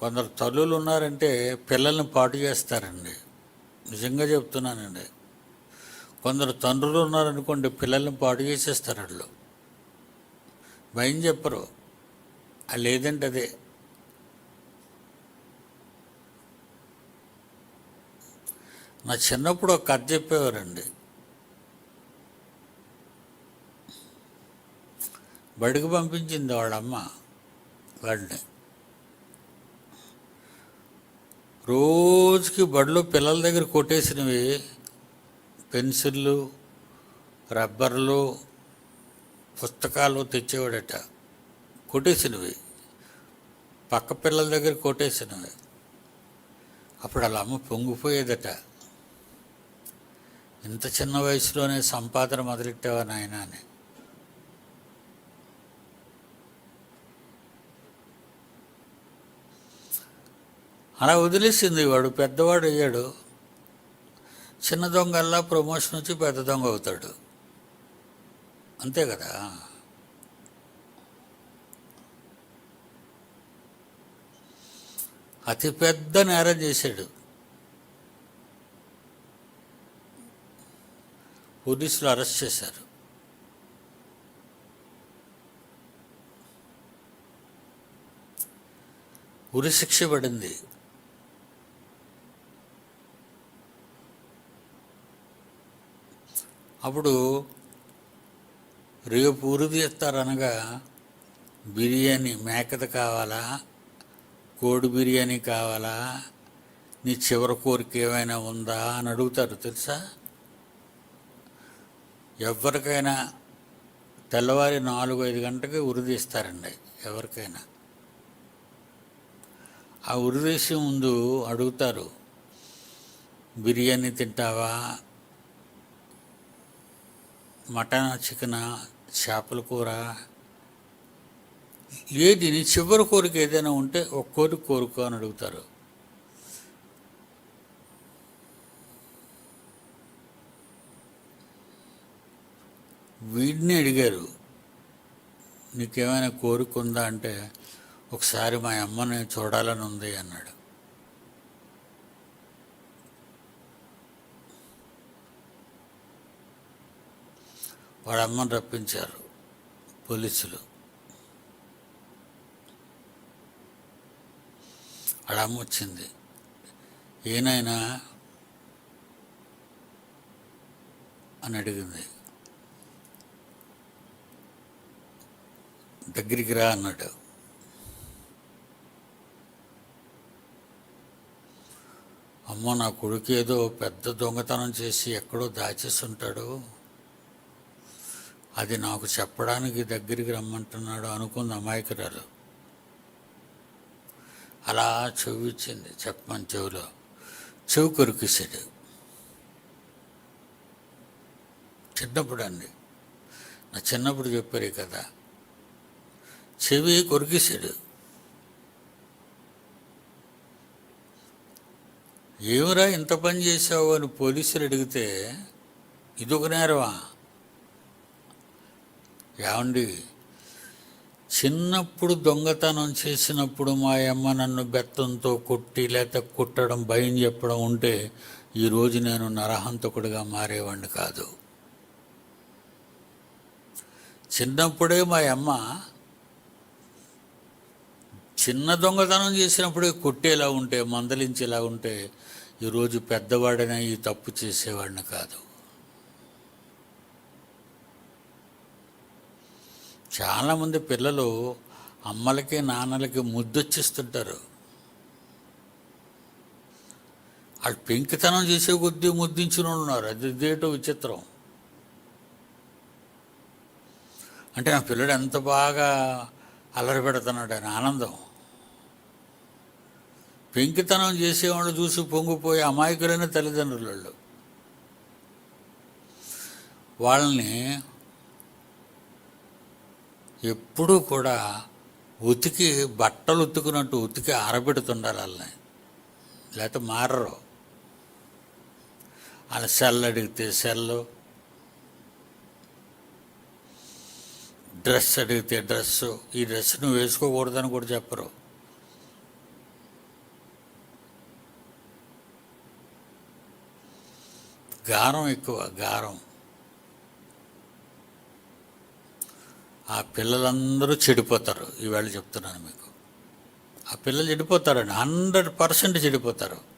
కొందరు తల్లులు ఉన్నారంటే పిల్లల్ని పాటు చేస్తారండి. నిజంగా చెప్తున్నానండి. కొందరు తండ్రులు ఉన్నారనుకోండి పిల్లల్ని పాటు చేసేస్తారు వాళ్ళు. భయం చెప్పరు. ఆ లేదంటే అదే. నా చిన్నప్పుడు ఒక కథ చెప్పేవారండి. బడికి పంపించింది వాళ్ళమ్మ వాడిని. రోజుకి బడులు పిల్లల దగ్గర కొట్టేసినవి. పెన్సిళ్ళు రబ్బర్లు పుస్తకాలు తెచ్చేవాడట. కొట్టేసినవి. పక్క పిల్లల దగ్గర కొట్టేసినవి. అప్పుడు అలా అమ్మ పొంగిపోయేదట. ఇంత చిన్న వయసులోనే సంపాదన మొదలెట్టావా నాయన అని. అలా వదిలేసింది వాడు. పెద్దవాడు అయ్యాడు. చిన్న దొంగల్లా ప్రమోషన్ వచ్చి పెద్ద దొంగ అవుతాడు. అంతే కదా? అతి పెద్ద నేరం చేశాడు. పోలీసులు అరెస్ట్ చేశారు. ఉరి శిక్ష పడింది. అప్పుడు రేపు ఉరి తీస్తారనగా బిర్యానీ మేకది కావాలా? కోడి బిర్యానీ కావాలా? నీ చివరి కోరిక ఏమైనా ఉందా అని అడుగుతారు తెలుసా? ఎవరికైనా తెల్లవారి నాలుగు ఐదు గంటకి ఉరిదీస్తారండి ఎవరికైనా. ఆ ఉరిదీసే ముందు అడుగుతారు బిర్యానీ తింటావా? మటన్ చికెన్ చేపల కూర? ఏది? నీ చివరి కోరిక ఏదైనా ఉంటే ఒక కోరిక కోరుకో అని అడుగుతారు. వీడిని అడిగారు. నీకేమైనా కోరిక ఉందా? అంటే ఒకసారి మా అమ్మని చూడాలని ఉంది అన్నాడు. వాడు అమ్మని రప్పించారు పోలీసులు. వాడు అమ్మ వచ్చింది. ఏనాయనా అని అడిగింది. దగ్గరికి రా అన్నాడు. అమ్మ నా కొడుకు ఏదో పెద్ద దొంగతనం చేసి ఎక్కడో దాచేస్తుంటాడు అది నాకు చెప్పడానికి దగ్గరికి రమ్మంటున్నాడు అనుకుంది అమాయకురాలు. అలా చెవి ఇచ్చింది చెప్పమని చెవిలో. చెవి కొరికిసాడు చిన్నప్పుడు అండి. నా చిన్నప్పుడు చెప్పారు కదా. చెవి కొరికిసాడు ఏమిరా ఇంత పని చేసావు అని పోలీసులు అడిగితే ఇదొక నేరమా? ఏమండి? చిన్నప్పుడు దొంగతనం చేసినప్పుడు మా అమ్మ నన్ను బెత్తంతో కొట్టి లేక కుట్టడం భయం చెప్పడం ఉంటే ఈరోజు నేను నరహంతకుడిగా మారేవాడిని కాదు. చిన్నప్పుడే మా అమ్మ చిన్న దొంగతనం చేసినప్పుడే కొట్టేలా ఉంటే మందలించేలా ఉంటే ఈరోజు పెద్దవాడినా ఈ తప్పు చేసేవాడిని కాదు. చాలామంది పిల్లలు అమ్మలకి నాన్నలకి ముద్దొచ్చిస్తుంటారు. వాళ్ళు పెంకితనం చేసే కొద్దీ ముద్దించిన ఉన్నారు అది ఇదేటో విచిత్రం. అంటే నా పిల్లడు ఎంత బాగా అల్లరి పెడుతున్నాడు ఆయన ఆనందం. పెంకితనం చేసేవాళ్ళు చూసి పొంగిపోయి అమాయకులైన తల్లిదండ్రులు వాళ్ళు. వాళ్ళని ఎప్పుడూ కూడా ఉతికి బట్టలు ఉతుకున్నట్టు ఉతికి ఆరబెడుతుండాలి వాళ్ళని. లేకపోతే మారరు. వాళ్ళ సెల్ అడిగితే సెల్లు. డ్రెస్ అడిగితే డ్రెస్సు. ఈ డ్రెస్ నువ్వు వేసుకోకూడదని కూడా చెప్పరు. గారం ఎక్కువ గారం. ఆ పిల్లలందరూ చెడిపోతారు. ఈవేళ చెప్తున్నాను మీకు. ఆ పిల్లలు చెడిపోతారండి. Hundred percent చెడిపోతారు.